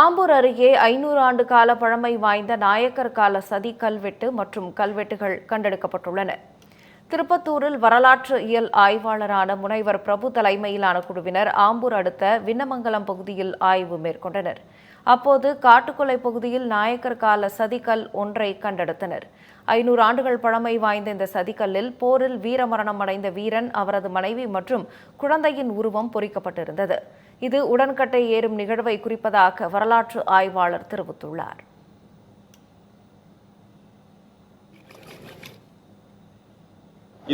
ஆம்பூர் அருகே ஐநூறு ஆண்டு கால பழமை வாய்ந்த நாயக்கர் கால சதி கல்வெட்டு மற்றும் கல்வெட்டுகள் கண்டெடுக்கப்பட்டுள்ளன. திருப்பத்தூரில் வரலாற்று இயல் ஆய்வாளரான முனைவர் பிரபு தலைமையிலான குழுவினர் ஆம்பூர் அடுத்த விண்ணமங்கலம் பகுதியில் ஆய்வு மேற்கொண்டனர். அப்போது காட்டுக்கொலை பகுதியில் நாயக்கர் கால சதிக்கல் ஒன்றை கண்டெடுத்தனர். ஐநூறு ஆண்டுகள் பழமை வாய்ந்த இந்த சதிக்கல்லில் போரில் வீரமரணம் அடைந்த வீரன் அவரது மனைவி மற்றும் குழந்தையின் உருவம் பொறிக்கப்பட்டிருந்தது. இது உடன்கட்டை ஏறும் நிகழ்வை குறிப்பதாக வரலாற்று ஆய்வாளர் தெரிவித்துள்ளார்.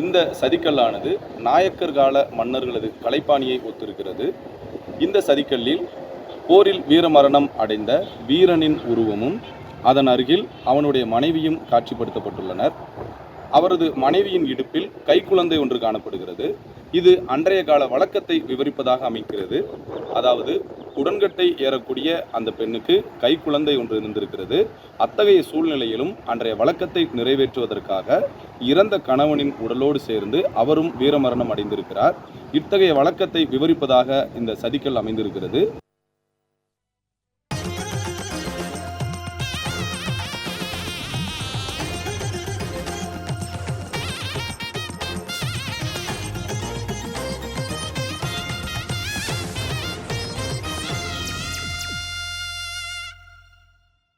இந்த சதிக்கல்லானது நாயக்கர் கால மன்னர்களது கலைப்பாணியை ஒத்திருக்கிறது. இந்த சதிக்கல்லில் போரில் வீரமரணம் அடைந்த வீரனின் உருவமும் அதன் அருகில் அவனுடைய மனைவியும் காட்சிப்படுத்தப்பட்டுள்ளனர். அவரது மனைவியின் இடுப்பில் கைக்குழந்தை ஒன்று காணப்படுகிறது. இது அன்றைய கால வழக்கத்தை விவரிப்பதாக அமைக்கிறது. அதாவது உடன்கட்டை ஏறக்கூடிய அந்த பெண்ணுக்கு கைக்குழந்தை ஒன்று இருந்திருக்கிறது. அத்தகைய சூழ்நிலையிலும் அன்றைய வழக்கத்தை நிறைவேற்றுவதற்காக இறந்த கணவனின் உடலோடு சேர்ந்து அவரும் வீரமரணம் அடைந்திருக்கிறார். இத்தகைய வழக்கத்தை விவரிப்பதாக இந்த சதிக்கல் அமைந்திருக்கிறது.